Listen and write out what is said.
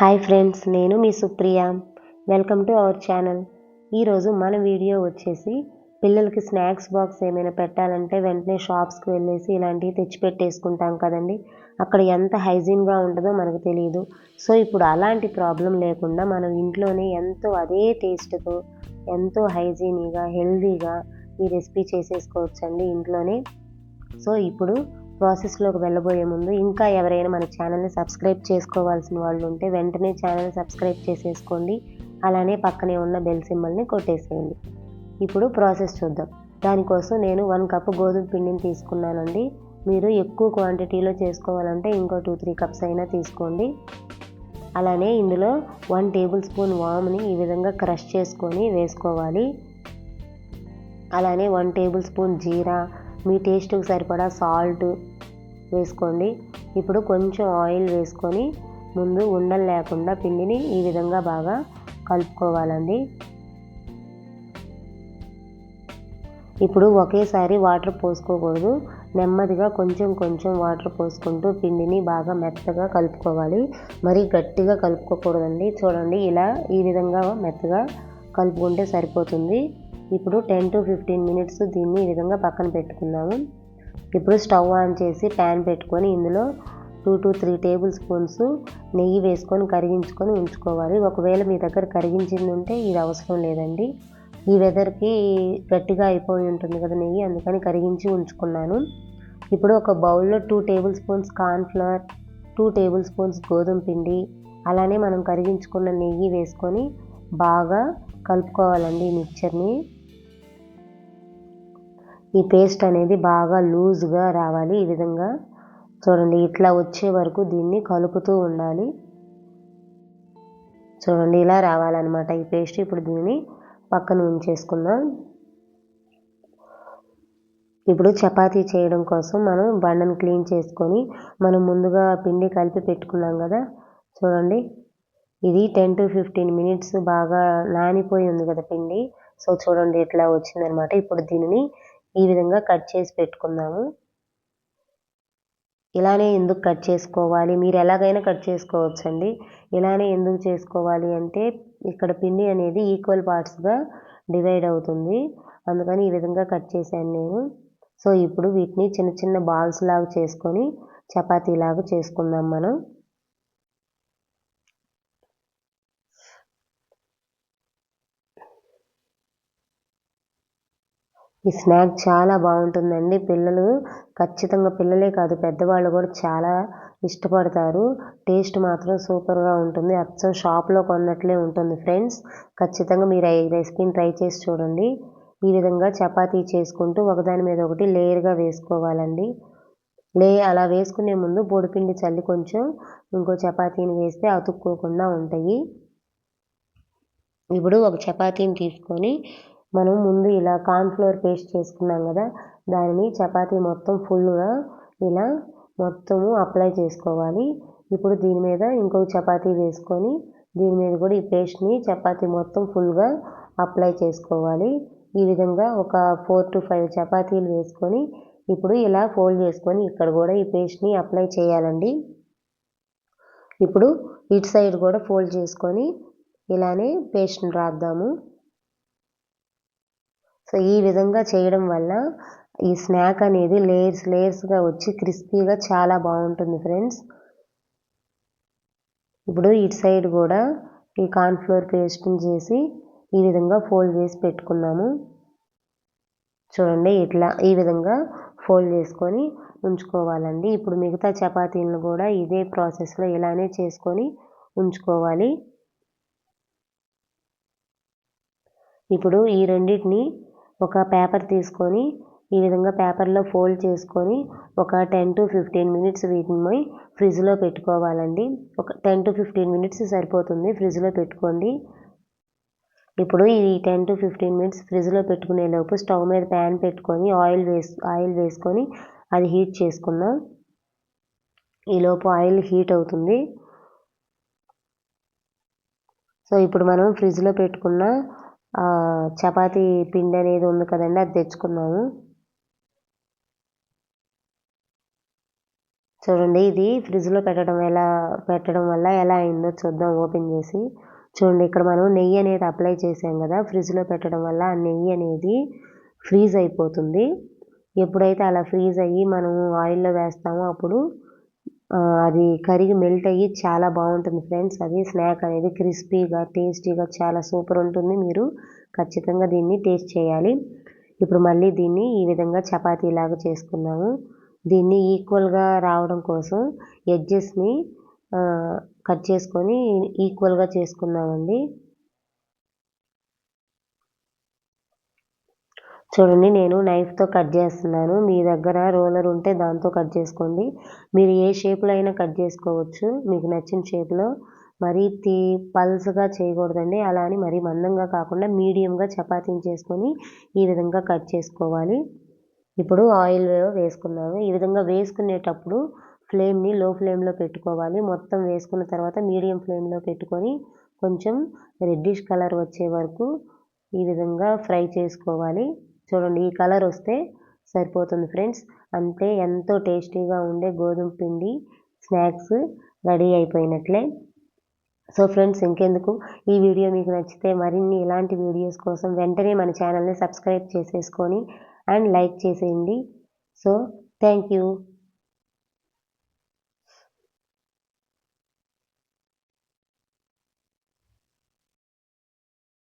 Hi friends నేను మీ Supriya. Welcome to our channel. ఈరోజు మన వీడియో వచ్చేసి పిల్లలకి స్నాక్స్ బాక్స్ ఏమైనా పెట్టాలంటే వెంటనే షాప్స్కి వెళ్ళేసి ఇలాంటివి తెచ్చిపెట్టేసుకుంటాం కదండి. అక్కడ ఎంత హైజీన్గా ఉంటుందో మనకు తెలియదు సో ఇప్పుడు అలాంటి ప్రాబ్లం లేకుండా మనం ఇంట్లోనే ఎంతో అదే టేస్ట్తో ఎంతో హైజీనీగా హెల్దీగా ఈ రెసిపీ చేసేసుకోవచ్చండి ఇంట్లోనే. సో ఇప్పుడు ప్రాసెస్లోకి వెళ్ళబోయే ముందు ఇంకా ఎవరైనా మన ఛానల్ని సబ్స్క్రైబ్ చేసుకోవాల్సిన వాళ్ళు ఉంటే వెంటనే ఛానల్ సబ్స్క్రైబ్ చేసేసుకోండి. అలానే పక్కనే ఉన్న బెల్ సింబల్ని కొట్టేసేయండి. ఇప్పుడు ప్రాసెస్ చూద్దాం. దానికోసం నేను వన్ కప్ గోధుమ పిండిని తీసుకున్నానండి. మీరు ఎక్కువ క్వాంటిటీలో చేసుకోవాలంటే ఇంకో టూ త్రీ కప్స్ అయినా తీసుకోండి. అలానే ఇందులో వన్ టేబుల్ స్పూన్ వామ్ని ఈ విధంగా క్రష్ చేసుకొని వేసుకోవాలి. అలానే వన్ టేబుల్ స్పూన్ జీరా మీ టేస్ట్కి సరిపడా సాల్ట్ వేసుకోండి. ఇప్పుడు కొంచెం ఆయిల్ వేసుకొని ముందు ఉండలు లేకుండా పిండిని ఈ విధంగా బాగా కలుపుకోవాలండి. ఇప్పుడు ఒకేసారి వాటర్ పోసుకోకూడదు. నెమ్మదిగా కొంచెం కొంచెం వాటర్ పోసుకుంటూ పిండిని బాగా మెత్తగా కలుపుకోవాలి. మరీ గట్టిగా కలుపుకోకూడదండి. చూడండి ఇలా ఈ విధంగా మెత్తగా కలుపుకుంటే సరిపోతుంది. ఇప్పుడు టెన్ టు ఫిఫ్టీన్ మినిట్స్ దీన్ని ఈ విధంగా పక్కన పెట్టుకుందాము. ఇప్పుడు స్టవ్ ఆన్ చేసి ప్యాన్ పెట్టుకొని ఇందులో two to three tablespoons నెయ్యి వేసుకొని కరిగించుకొని ఉంచుకోవాలి. ఒకవేళ మీ దగ్గర కరిగించింది ఉంటే ఇది అవసరం లేదండి. ఈ వెదర్కి గట్టిగా అయిపోయి ఉంటుంది కదా నెయ్యి అందుకని కరిగించి ఉంచుకున్నాను. ఇప్పుడు ఒక బౌల్లో two tablespoons cornflour two tablespoons గోధుమ పిండి అలానే మనం కరిగించుకున్న నెయ్యి వేసుకొని బాగా కలుపుకోవాలండి ఈ మిక్చర్ని. ఈ పేస్ట్ అనేది బాగా లూజ్గా రావాలి. ఈ విధంగా చూడండి ఇట్లా వచ్చే వరకు దీన్ని కలుపుతూ ఉండాలి. చూడండి ఇలా రావాలన్నమాట ఈ పేస్ట్ ఇప్పుడు దీన్ని పక్కన ఉంచేసుకుందాం. ఇప్పుడు చపాతీ చేయడం కోసం మనం బండను క్లీన్ చేసుకొని మనం ముందుగా పిండి కలిపి పెట్టుకున్నాం కదా. చూడండి ఇది టెన్ టు ఫిఫ్టీన్ మినిట్స్ బాగా నానిపోయి ఉంది కదా పిండి. సో చూడండి ఎట్లా వచ్చిందనమాట ఇప్పుడు దీనిని ఈ విధంగా కట్ చేసి పెట్టుకుందాము ఇలానే ఎందుకు కట్ చేసుకోవాలి? మీరు ఎలాగైనా కట్ చేసుకోవచ్చండి. ఇలానే ఎందుకు చేసుకోవాలి అంటే ఇక్కడ పిండి అనేది ఈక్వల్ పార్ట్స్గా డివైడ్ అవుతుంది. అందుకని ఈ విధంగా కట్ చేశాను నేను. సో ఇప్పుడు వీటిని చిన్న చిన్న బాల్స్ లాగా చేసుకొని చపాతీ లాగా చేసుకుందాం మనం. ఈ స్నాక్ చాలా బాగుంటుందండి. పిల్లలు ఖచ్చితంగా పిల్లలే కాదు పెద్దవాళ్ళు కూడా చాలా ఇష్టపడతారు. టేస్ట్ మాత్రం సూపర్గా ఉంటుంది. అచ్చం షాప్లో కొన్నట్లే ఉంటుంది ఫ్రెండ్స్. ఖచ్చితంగా మీరు ఈ రెసిపీని ట్రై చేసి చూడండి. ఈ విధంగా చపాతీ చేసుకుంటూ ఒకదాని మీద ఒకటి లేయర్గా వేసుకోవాలండి. లే అలా వేసుకునే ముందు పొడిపిండి చల్లి కొంచెం ఇంకో చపాతీని వేస్తే అతుక్కోకుండా ఉంటాయి. ఇప్పుడు ఒక చపాతీని తీసుకొని మనం ముందు ఇలా కార్న్ఫ్లోర్ పేస్ట్ చేసుకున్నాం కదా దానిని చపాతీ మొత్తం ఫుల్గా ఇలా మొత్తము అప్లై చేసుకోవాలి. ఇప్పుడు దీని మీద ఇంకొక చపాతీ వేసుకొని దీని మీద కూడా ఈ పేస్ట్ని చపాతీ మొత్తం ఫుల్గా అప్లై చేసుకోవాలి. ఈ విధంగా ఒక ఫోర్ టు ఫైవ్ చపాతీలు వేసుకొని ఇప్పుడు ఇలా ఫోల్డ్ చేసుకొని ఇక్కడ కూడా ఈ పేస్ట్ని అప్లై చేయాలండి. ఇప్పుడు ఇటు సైడ్ కూడా ఫోల్డ్ చేసుకొని ఇలానే పేస్ట్ని రాద్దాము. సో ఈ విధంగా చేయడం వల్ల ఈ స్నాక్ అనేది లేయర్స్ లేయర్స్గా వచ్చి క్రిస్పీగా చాలా బాగుంటుంది ఫ్రెండ్స్. ఇప్పుడు ఇటు సైడ్ కూడా ఈ కార్న్ఫ్లోర్ పేస్ట్ని చేసి ఈ విధంగా ఫోల్డ్ చేసి పెట్టుకున్నాము. చూడండి ఇట్లా ఈ విధంగా ఫోల్డ్ చేసుకొని ఉంచుకోవాలండి. ఇప్పుడు మిగతా చపాతీలను కూడా ఇదే ప్రాసెస్లో ఇలానే చేసుకొని ఉంచుకోవాలి. ఇప్పుడు ఈ రెండింటిని ఒక పేపర్ తీసుకొని ఈ విధంగా పేపర్లో ఫోల్డ్ చేసుకొని ఒక టెన్ టు ఫిఫ్టీన్ మినిట్స్ వీటిని ఫ్రిడ్జ్లో పెట్టుకోవాలండి. ఒక టెన్ టు ఫిఫ్టీన్ మినిట్స్ సరిపోతుంది ఫ్రిడ్జ్లో పెట్టుకోండి. ఇప్పుడు ఈ టెన్ టు ఫిఫ్టీన్ మినిట్స్ ఫ్రిడ్జ్లో పెట్టుకునే లోపు స్టవ్ మీద ప్యాన్ పెట్టుకొని ఆయిల్ వేసు ఆయిల్ వేసుకొని అది హీట్ చేసుకుందాం ఈలోపు ఆయిల్ హీట్ అవుతుంది. సో ఇప్పుడు మనం ఫ్రిడ్జ్లో పెట్టుకున్న చపాతీ పిండి అనేది ఉంది కదండి అది తెచ్చుకున్నాము. చూడండి ఇది ఫ్రిడ్జ్లో పెట్టడం ఎలా పెట్టడం వల్ల ఎలా అయిందో చూద్దాం ఓపెన్ చేసి. చూడండి ఇక్కడ మనం నెయ్యి అనేది అప్లై చేసాం కదా ఫ్రిడ్జ్లో పెట్టడం వల్ల ఆ నెయ్యి అనేది ఫ్రీజ్ అయిపోతుంది. ఎప్పుడైతే అలా ఫ్రీజ్ అయ్యి మనం ఆయిల్లో వేస్తామో అప్పుడు అది కరిగి మెల్ట్ అయ్యి చాలా బాగుంటుంది ఫ్రెండ్స్ అది స్నాక్ అనేది క్రిస్పీగా టేస్టీగా చాలా సూపర్ ఉంటుంది. మీరు ఖచ్చితంగా దీన్ని టేస్ట్ చేయాలి. ఇప్పుడు మళ్ళీ దీన్ని ఈ విధంగా చపాతీలాగా చేసుకున్నాము దీన్ని ఈక్వల్గా రావడం కోసం ఎడ్జెస్ని కట్ చేసుకొని ఈక్వల్గా చేసుకున్నామండి. చూడండి నేను నైఫ్తో కట్ చేస్తున్నాను. మీ దగ్గర రోలర్ ఉంటే దాంతో కట్ చేసుకోండి. మీరు ఏ షేప్లో అయినా కట్ చేసుకోవచ్చు. మీకు నచ్చిన షేప్లో మరీ తీ పల్స్గా చేయకూడదండి. అలా అని మరీ మందంగా కాకుండా మీడియంగా చపాతీని చేసుకొని ఈ విధంగా కట్ చేసుకోవాలి. ఇప్పుడు ఆయిల్ వేసుకున్నాము ఈ విధంగా వేసుకునేటప్పుడు ఫ్లేమ్ని లో ఫ్లేమ్లో పెట్టుకోవాలి. మొత్తం వేసుకున్న తర్వాత మీడియం ఫ్లేమ్లో పెట్టుకొని కొంచెం రెడ్డిష్ కలర్ వచ్చే వరకు ఈ విధంగా ఫ్రై చేసుకోవాలి. చూడండి ఈ కలర్ వస్తే సరిపోతుంది ఫ్రెండ్స్. అంతే ఎంతో టేస్టీగా ఉండే గోధుమ పిండి స్నాక్స్ రెడీ అయిపోయినట్లే. సో ఫ్రెండ్స్ ఇంకెందుకు? ఈ వీడియో మీకు నచ్చితే మరిన్ని ఇలాంటి వీడియోస్ కోసం వెంటనే మన ఛానల్ని సబ్స్క్రైబ్ చేసేసుకొని అండ్ లైక్ చేసేయండి. So thank you.